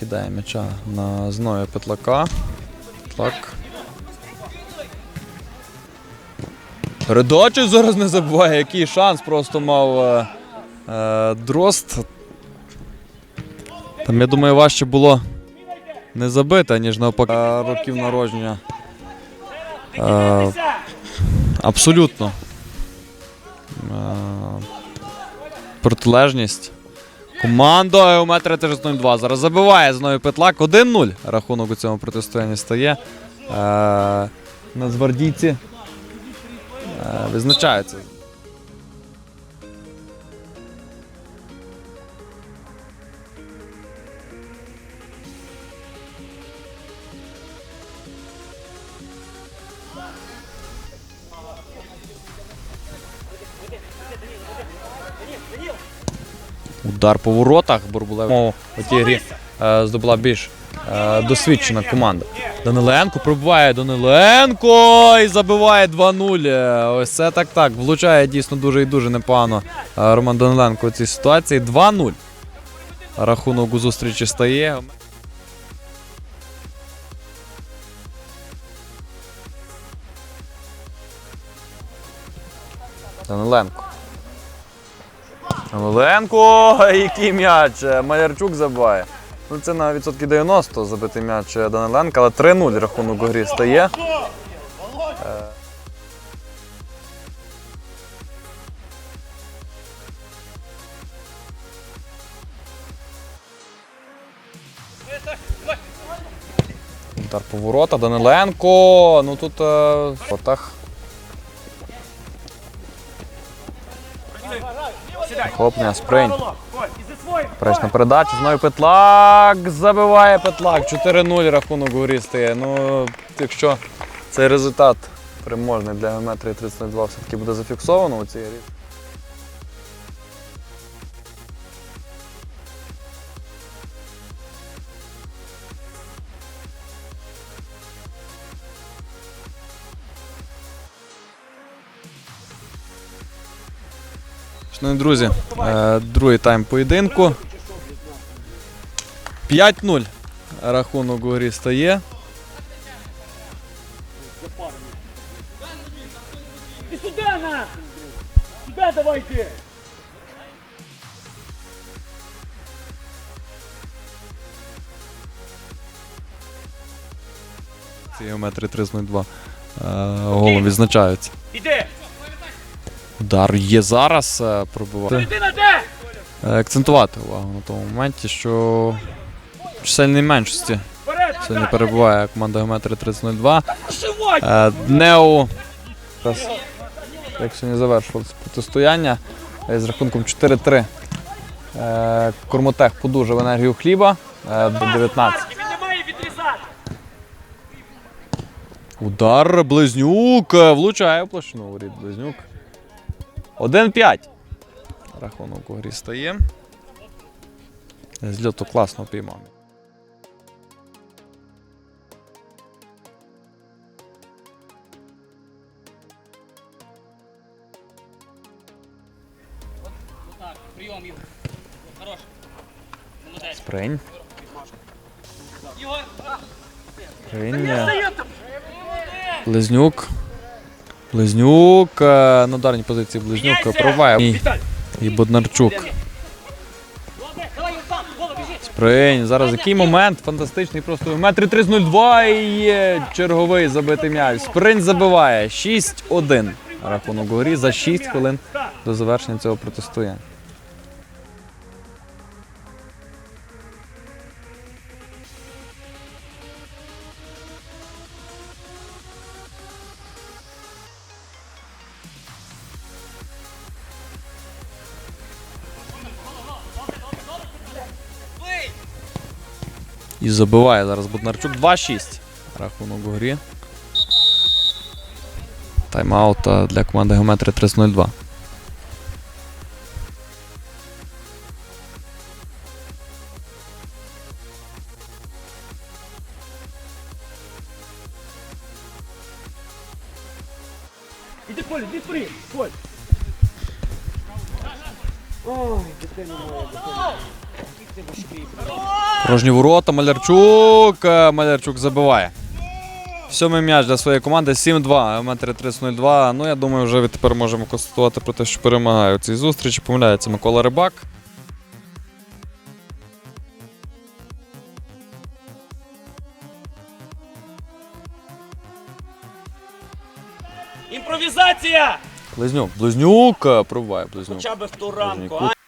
кидає м'яча на зною Петлака. Петлак. Передачу зараз не забуває, який шанс просто мав е, е, Дрозд. Там, я думаю, важче було не забити, ніж навпаки Е, років народження. Е, абсолютно. Е, протилежність. Команда Еометра 302 зараз забиває знову Петлак. 1-0 рахунок у цьому протистоянні стає. Е, Нацгвардійці е, визначаються. Удар по воротах. Бурбулев у цій грі е, здобула більш е, досвідчена команда. Даниленко пробиває Даниленко і забиває 2-0. Е, Ось це так так. Влучає дійсно дуже і дуже непогано Роман Даниленко у цій ситуації. 2-0. Рахунок у зустрічі стає. Даниленко. Даниленко, який м'яч. Е, Малярчук забиває. Ну, це на відсотки 90 забитий м'яч е, Даниленка, але 3-0 рахунок у грі стає. Е. Удар по воротах. Даниленко. Ну тут е, в воротах. Хлопня, спринь. Пресна передача, знову Петлак. Забиває Петлак. 4-0 рахунок горі стає. Ну, якщо цей результат переможний для геометрії 32 все-таки буде зафіксовано у цій грі. Шановні друзі, е, другий тайм поєдинку. 5-0 рахунок у грі стає. Ты сюда на! Сюда давайте! Ці геометри 302 е, голом відзначаються. Іди! Удар є зараз. е, те! Е, Акцентувати увагу на тому моменті, що в чисельній меншості сьогодні перебуває команда геометри 302. Шивай! Е, Нео. Як сьогодні завершувалося протистояння з рахунком 4-3. Е, Кормотех подужав енергію хліба до 19. Піднімай і відрізати! Удар Близнюк влучає в площину воріт Близнюк. 1-5. Рахунок у грі стає. З льоту класно піймав. Прийом, Ігор. Хорош. Молодець. Спринь. Ігор! Спринь. Близнюк. Близнюк. На ударній позиції Близнюк проває. І, і Боднарчук. Спринь. Зараз який момент фантастичний. Просто метри 302 і є черговий забитий м'яч. Спринь забиває. 6-1. Рахунок у грі за 6 хвилин до завершення цього протистояння. І забиває зараз Буднарчук 2-6. Рахунок у грі. Тайм-аут для команди Геометри 302. Іди, Поль, іди! Ой, дитина моя. Порожні ворота, Малярчук. Е, Малярчук забиває. Сьомий м'яч для своєї команди 7-2, метри 30-02. Ну, я думаю, вже тепер можемо констатувати про те, що перемагає у цій зустрічі. Помиляється Микола Рибак. Імпровізація! Близнюк. Близнюк е, пробиває Близнюк. Хоча б в ту рамку. Близнюку.